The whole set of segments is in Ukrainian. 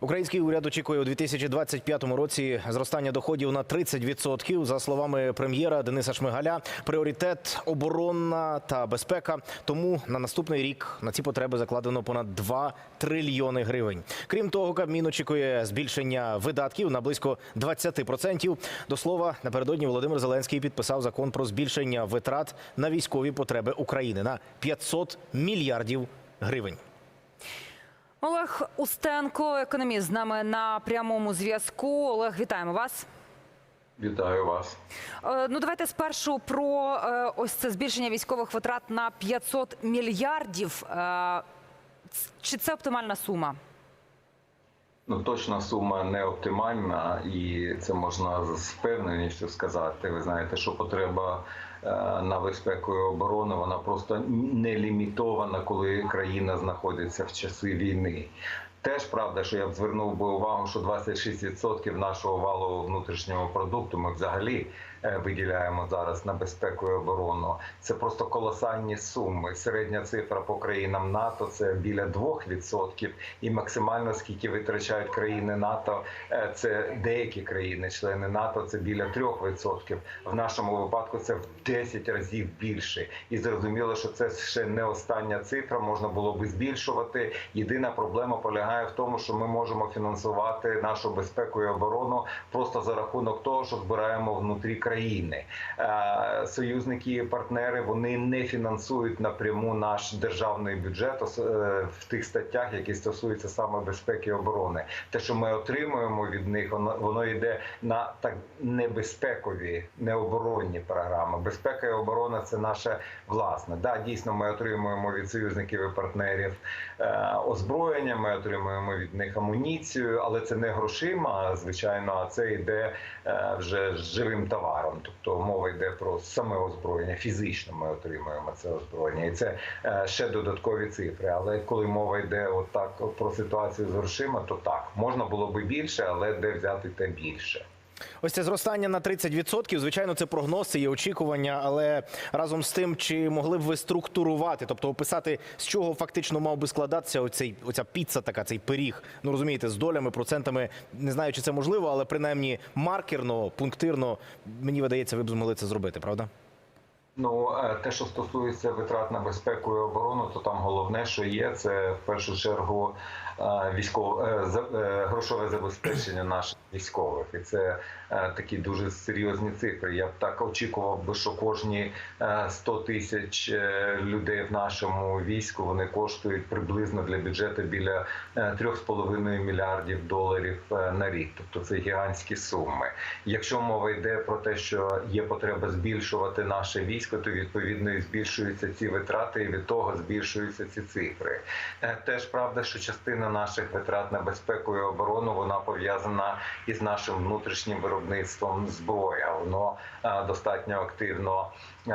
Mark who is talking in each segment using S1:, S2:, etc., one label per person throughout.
S1: Український уряд очікує у 2025 році зростання доходів на 30%. За словами прем'єра Дениса Шмигаля, пріоритет оборонна та безпека. Тому на наступний рік на ці потреби закладено понад 2 трильйони гривень. Крім того, Кабмін очікує збільшення видатків на близько 20%. До слова, напередодні Володимир Зеленський підписав закон про збільшення витрат на військові потреби України на 500 мільярдів гривень.
S2: Олег Устенко, економіст, з нами на прямому зв'язку. Олег, вітаємо вас.
S3: Вітаю вас.
S2: Е, Ну, давайте спершу про е, ось це збільшення військових витрат на 500 мільярдів. Е, Чи це оптимальна сума?
S3: Ну точна сума не оптимальна, і це можна з впевненістю сказати. Ви знаєте, що потреба е, на безпеку і оборону вона просто не лімітована, коли країна знаходиться в часи війни. Теж правда, що я б звернув би увагу, що 26% нашого валового внутрішнього продукту ми взагалі виділяємо зараз на безпеку і оборону. Це просто колосальні суми. Середня цифра по країнам НАТО це біля 2%. І максимально скільки витрачають країни НАТО, е, це деякі країни, члени НАТО, це біля 3%. В нашому випадку це в 10 разів більше. І зрозуміло, що це ще не остання цифра. Можна було би збільшувати. Єдина проблема полягає в тому, що ми можемо фінансувати нашу безпеку і оборону просто за рахунок того, що збираємо внутрі країни. Е, Союзники і партнери вони не фінансують напряму наш державний бюджет е, в тих статтях, які стосуються саме безпеки і оборони. Те, що ми отримуємо від них, воно воно йде на так небезпекові, необоронні програми. Безпека і оборона це наше власне. Да, дійсно, ми отримуємо від союзників і партнерів е, озброєння. Ми отримуємо від них амуніцію, але це не грошима, звичайно, а це йде вже живим товаром. Тобто мова йде про саме озброєння. Фізично ми отримуємо це озброєння, і це е, ще додаткові цифри. Але коли мова йде отак про ситуацію з грошима, то так можна було би більше, але де взяти те більше.
S1: Ось це зростання на 30%, звичайно, це прогноз, це є очікування, але разом з тим, чи могли б ви структурувати, тобто описати, з чого фактично мав би складатися оцей, оця піца, така, цей пиріг, ну розумієте, з долями, процентами, не знаю, чи це можливо, але принаймні маркерно, пунктирно, мені видається, ви б змогли це зробити, правда?
S3: Ну, е, те, що стосується витрат на безпеку і оборону, то там головне, що є, це в першу чергу військове е, грошове забезпечення наших військових, і це е, такі дуже серйозні цифри. Я б так очікував би, що кожні е, 100 тисяч е, людей в нашому війську вони коштують приблизно для бюджету біля е, 3,5 мільярдів доларів на рік. Тобто це гігантські суми. Якщо мова йде про те, що є потреба збільшувати наше військо, то відповідно і збільшуються ці витрати, і від того збільшуються ці цифри. Теж правда, що частина наших витрат на безпеку і оборону вона пов'язана із нашим внутрішнім виробництвом зброї. Воно е, достатньо активно е,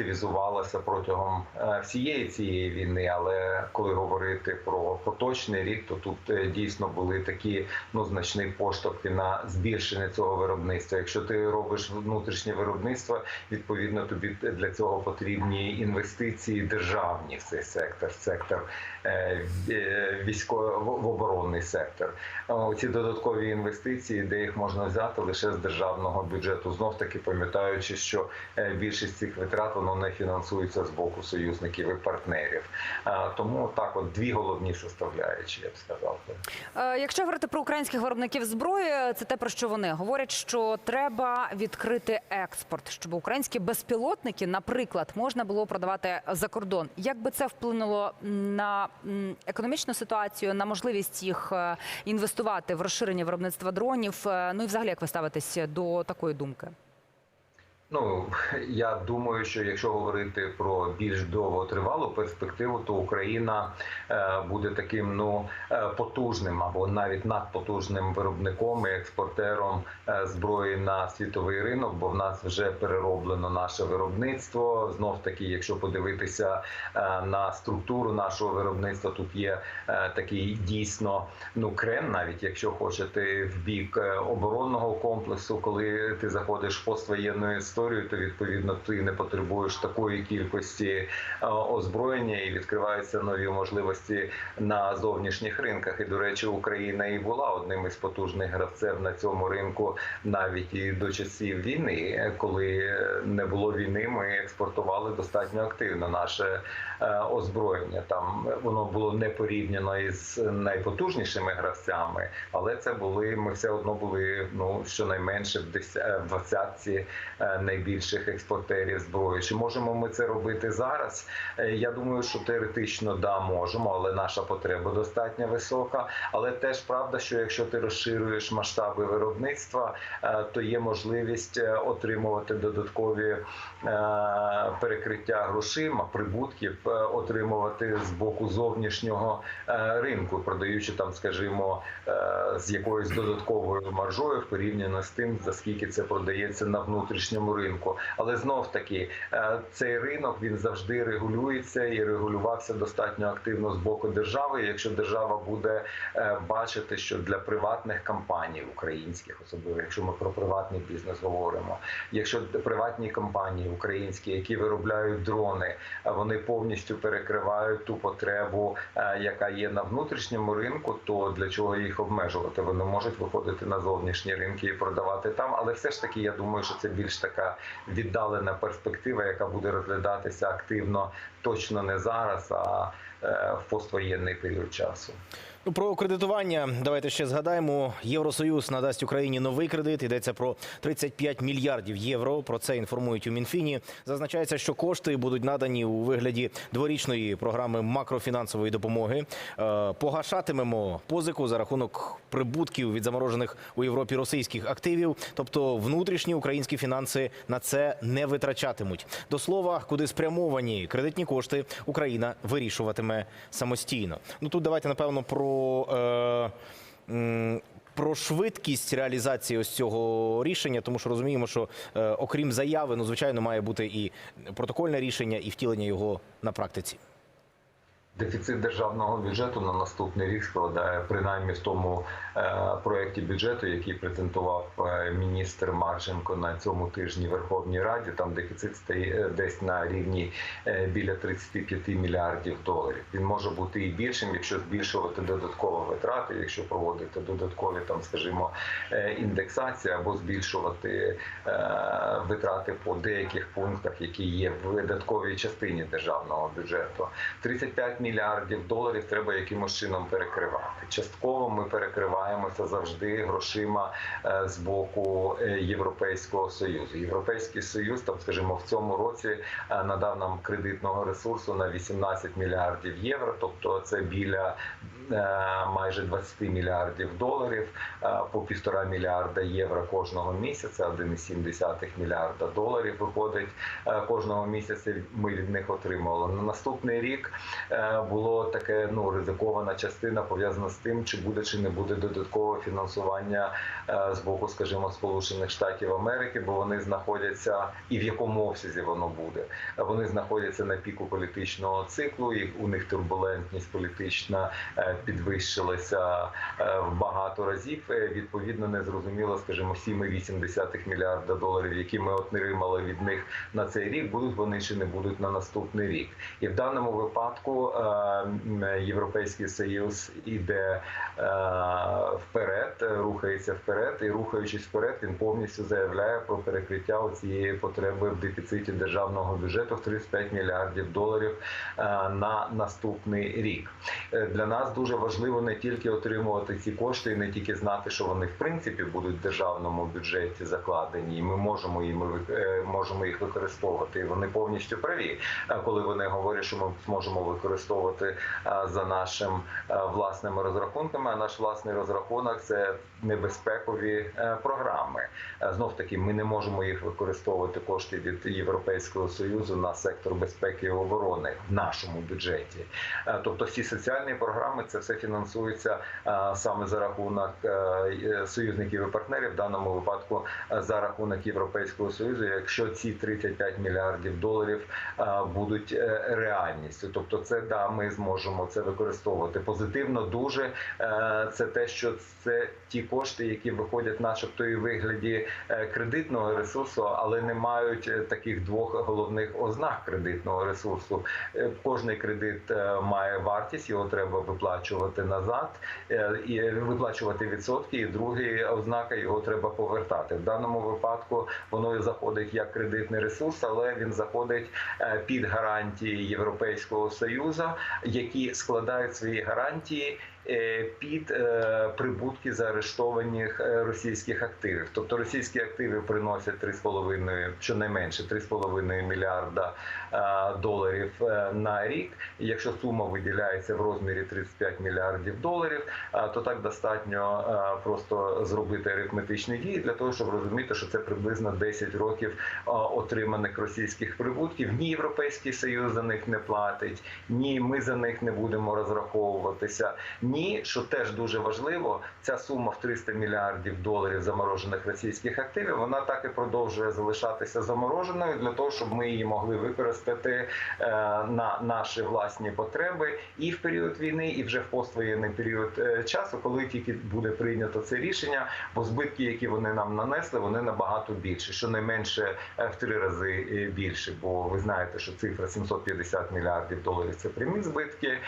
S3: активізувалося протягом е, всієї цієї війни. Але коли говорити про поточний рік, то тут е, дійсно були такі ну значні поштовхи на збільшення цього виробництва. Якщо ти робиш внутрішнє виробництво, відповідно тобі для цього потрібні інвестиції державні в цей сектор, сектор е, військово в оборонний сектор. Ці додаткові інвестиції, де їх можна взяти лише з державного бюджету, знов таки пам'ятаючи, що більшість цих витрат воно не фінансується з боку союзників і партнерів. Тому так, от дві головні составляючі, я б сказав.
S2: Е, Якщо говорити про українських виробників зброї, це те про що вони говорять, що треба відкрити експорт, щоб українські безпілотники, наприклад, можна було продавати за кордон. Як би це вплинуло на економічну ситуацію, на можливість їх е, інвестувати в розширення виробництва дронів? Е, Ну і взагалі, як ви ставитесь до такої думки?
S3: Ну я думаю, що якщо говорити про більш довготривалу перспективу, то Україна е, буде таким ну е, потужним або навіть надпотужним виробником і експортером е, зброї на світовий ринок, бо в нас вже перероблено наше виробництво. Знов таки, якщо подивитися на структуру нашого виробництва, тут є такий дійсно ну крен, навіть якщо хочете, в бік оборонного комплексу, коли ти заходиш в поствоєнну історію. Історію, то відповідно ти не потребуєш такої кількості е, озброєння і відкриваються нові можливості на зовнішніх ринках. І до речі, Україна і була одним із потужних гравців на цьому ринку навіть і до часів війни, коли не було війни, ми експортували достатньо активно наше е, озброєння. Там воно було не порівняно із найпотужнішими гравцями, але це були ми все одно були ну щонайменше в деся- в двадцятці е, найбільших експортерів зброї. Чи можемо ми це робити зараз? Е, Я думаю, що теоретично да можемо, але наша потреба достатньо висока. Але теж правда, що якщо ти розширюєш масштаби виробництва, е, то є можливість е, отримувати додаткові перекриття грошима, прибутків, отримувати з боку зовнішнього ринку, продаючи там, скажімо, з якоюсь додатковою маржою в порівняно з тим, за скільки це продається на внутрішньому ринку. Але знов таки е, цей ринок він завжди регулюється і регулювався достатньо активно з боку держави. Якщо держава буде е, бачити, що для приватних компаній українських, особливо якщо ми про приватний бізнес говоримо, якщо приватні компанії українські, які виробляють дрони, вони повністю перекривають ту потребу, е, яка є на внутрішньому ринку, то для чого їх обмежувати? Вони можуть виходити на зовнішні ринки і продавати там. Але все ж таки, я думаю, що це більш така віддалена перспектива, яка буде розглядатися активно точно не зараз, а е, в поствоєнний період часу.
S1: Ну, про кредитування давайте ще згадаємо. Євросоюз надасть Україні новий кредит. Йдеться про 35 мільярдів євро. Про це інформують у Мінфіні. Зазначається, що кошти будуть надані у вигляді дворічної програми макрофінансової допомоги. Е, Погашатимемо позику за рахунок прибутків від заморожених у Європі російських активів. Тобто внутрішні українські фінанси на це не витрачатимуть. До слова, куди спрямовані кредитні кошти, Україна вирішуватиме самостійно. Ну тут давайте напевно про. Е, про швидкість реалізації ось цього рішення, тому що розуміємо, що е, окрім заяви, ну звичайно, має бути і протокольне рішення, і втілення його на практиці.
S3: Дефіцит державного бюджету на наступний рік складає принаймні в тому е, проєкті бюджету, який презентував е, міністр Марченко на цьому тижні Верховній Раді. Там дефіцит стає е, десь на рівні біля 35 мільярдів доларів. Він може бути і більшим, якщо збільшувати додаткові витрати, якщо проводити додаткові там, скажімо, індексації або збільшувати витрати по деяких пунктах, які є в видатковій частині державного бюджету. 35 мільярдів доларів треба якимось чином перекривати. Частково ми перекриваємося завжди грошима е, з боку е, Європейського союзу. Європейський союз, там, скажімо, в цьому році е, надав нам кредитного ресурсу на 18 мільярдів євро, тобто це біля майже 20 мільярдів доларів е, по півтора мільярда євро кожного місяця, 1,7 мільярда доларів виходить е, кожного місяця. Ми від них отримали на наступний рік. е, Було таке ну ризикована частина пов'язана з тим, чи буде чи не буде додаткове фінансування е, з боку, скажімо, Сполучених Штатів Америки, бо вони знаходяться і в якому обсязі воно буде. Е, Вони знаходяться на піку політичного циклу, і у них турбулентність політична е, підвищилася е, в багато разів. Е, Відповідно, не зрозуміло, скажімо, 7,8 мільярда доларів, які ми отримали від них на цей рік, будуть вони чи не будуть на наступний рік. І в даному випадку е, Європейський Союз іде вперед, рухається вперед, і рухаючись вперед, він повністю заявляє про перекриття цієї потреби в дефіциті державного бюджету в 35 мільярдів доларів на наступний рік. Для нас дуже важливо не тільки отримувати ці кошти, і не тільки знати, що вони в принципі будуть в державному бюджеті закладені, і ми можемо їм е, можемо їх використовувати. І вони повністю праві, е, коли вони говорять, що ми зможемо використовувати е, за нашим власними розрахунками. А наш власний розрахунок це небезпекові програми. Знов таки, ми не можемо їх використовувати кошти від Європейського союзу на сектор безпеки і оборони в нашому бюджеті. Тобто, всі соціальні програми Це все фінансується е, саме за рахунок е, е, союзників і партнерів, в даному випадку за рахунок Європейського союзу. Якщо ці 35 мільярдів доларів будуть реальністю, тобто це да, ми зможемо це використовувати позитивно. Дуже це те, що це ті кошти, які виходять, начебто, і вигляді кредитного ресурсу, але не мають таких двох головних ознак кредитного ресурсу. Кожний кредит має вартість, його треба виплачувати назад е, і виплачувати відсотки. І другий ознака його треба повертати. В даному випадку воно заходить як кредитний ресурс, але він заходить е, під гарантії Європейського союзу, які складають свої гарантії. Е, Під е, прибутки заарештованих е, російських активів, тобто російські активи приносять 3,5, щонайменше 3,5 мільярда доларів на рік. Якщо сума виділяється в розмірі 35 мільярдів доларів, то так достатньо просто зробити арифметичні дії для того, щоб розуміти, що це приблизно 10 років отриманих російських прибутків. Ні Європейський Союз за них не платить, ні ми за них не будемо розраховуватися. Ні, що теж дуже важливо, ця сума в 300 мільярдів доларів заморожених російських активів, вона так і продовжує залишатися замороженою для того, щоб ми її могли використати е, на наші власні потреби і в період війни, і вже в поствоєнний період е, часу, коли тільки буде прийнято це рішення, бо збитки, які вони нам нанесли, вони набагато більше, щонайменше е, в три рази більше. Бо ви знаєте, що цифра 750 мільярдів доларів це прямі збитки,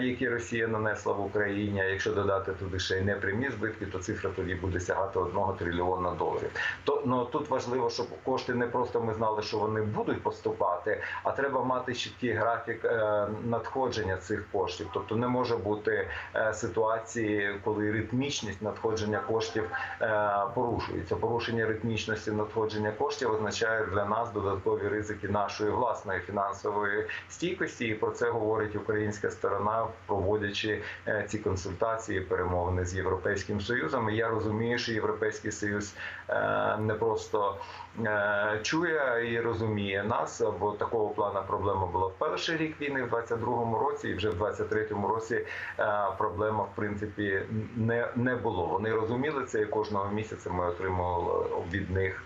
S3: які Росія нанесла в Україні. А якщо додати туди ще й непрямі збитки, то цифра тоді буде сягати 1 трильйона доларів. То ну тут важливо, щоб кошти не просто ми знали, що вони будуть поступати, а треба мати чіткий графік е, надходження цих коштів. Тобто не може бути е, ситуації, коли ритмічність надходження коштів е, порушується. Порушення ритмічності надходження коштів означає для нас додаткові ризики нашої власної фінансової стійкості. І про це говорить українська сторона, проводячи ці консультації, перемовини з європейським союзом. І я розумію, що європейський союз е, не просто е, чує і розуміє нас, бо такого плану проблема була в перший рік війни, в 22-му році, і вже в 23-му році е, проблема в принципі не, не було. Вони розуміли це, і кожного місяця ми отримували від них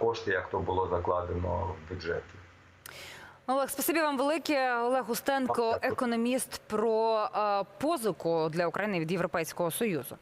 S3: кошти, як то було закладено в бюджеті.
S2: Олег, спасибі вам велике. Олег Устенко, економіст про е, позику для України від Європейського союзу.